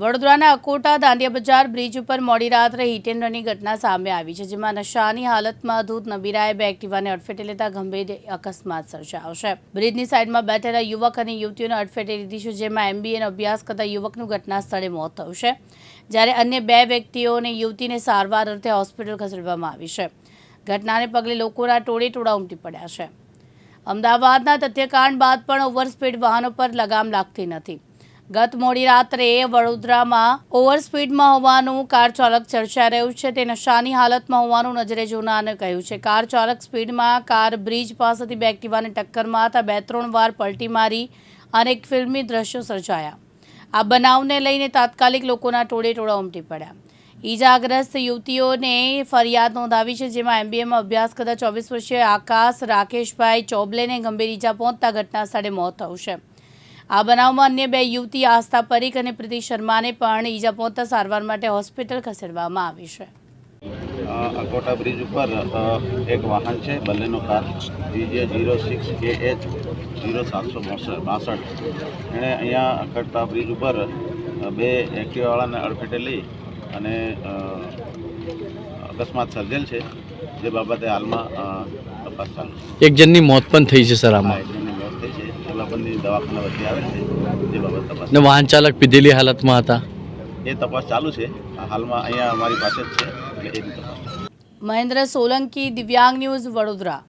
વડોદરાના અકોટા દાંડિયા બજાર બ્રિજ ઉપર મોડી રાત્રે હિટ એન્ડ રનની ઘટના સામે આવી છે, જેમાં નશાની હાલતમાં ધૂત નબીરાએ બે એક્ટિવાને અડફેટે લેતા ગંભીર અકસ્માત સર્જાયો છે. બ્રિજની સાઈડમાં બેઠેલા યુવક અને યુવતીઓને અડફેટે લીધી છે, જેમાં એમબીએનો અભ્યાસ કરતા યુવકનું ઘટના સ્થળે મોત થયું છે, જ્યારે અન્ય બે વ્યક્તિઓને યુવતીને સારવાર અર્થે હોસ્પિટલ ખસેડવામાં આવી છે. ઘટનાને પગલે લોકોના ટોળે ટોળા ઉમટી પડ્યા છે. અમદાવાદના તથ્યકાંડ બાદ પણ ઓવરસ્પીડ વાહનો પર લગામ લાગતી નથી. ગત મોડી રાત્રે વડોદરામાં ઓવર સ્પીડમાં હોવાનું કાર ચાલક ચર્ચા રહ્યું છે. તે નશાની હાલતમાં હોવાનું નજરે જોનારને કહ્યું છે. કાર ચાલક સ્પીડમાં કાર બ્રિજ પાસેથી બે એક્ટિવાને ટક્કર મારતા બે ત્રણ વાર પલટી મારી અને એક ફિલ્મી દ્રશ્યો સર્જાયા. આ બનાવને લઈને તાત્કાલિક લોકોના ટોળે ટોળા ઉમટી પડ્યા. ઈજાગ્રસ્ત યુવતીઓને ફરિયાદ નોંધાવી છે, જેમાં એમબીએમાં અભ્યાસ કરતા ચોવીસ વર્ષીય આકાશ રાકેશભાઈ ચોબલેને ગંભીર ઈજા પહોંચતા ઘટના સ્થળે મોત થયું છે. આ બનાવમાં અન્ય બે યુવતી આસ્થા પરીખ અને પ્રીતિ શર્માને પણ ઈજા પહોંચતા સારવાર માટે હોસ્પિટલ ખસેડવામાં આવી છે. અકોટા બ્રિજ ઉપર એક વાહન છે Baleno car GJ zero six A H zero સાતસો બાસઠ એણે અહીંયા અકડતા બ્રિજ ઉપર બે એક્ટિવાવાળાને અડફેટે લઈ અને અકસ્માત સર્જેલ છે જે બાબતે હાલમાં તપાસ ચાલુ એક જણની મોત પણ થઈ છે સર આમાં એક જણની મોત થઈ છે દવાખાના વચ્ચે આવે છે તે બાબત તપાસ. ને વાહન ચાલક પીધેલી હાલતમાં હતા? એ તપાસ ચાલુ છે. હાલમાં અહીંયા અમારી પાસે જ છે એટલે એની તપાસ મહેન્દ્ર સોલંકી દિવ્યાંગ ન્યૂઝ વડોદરા.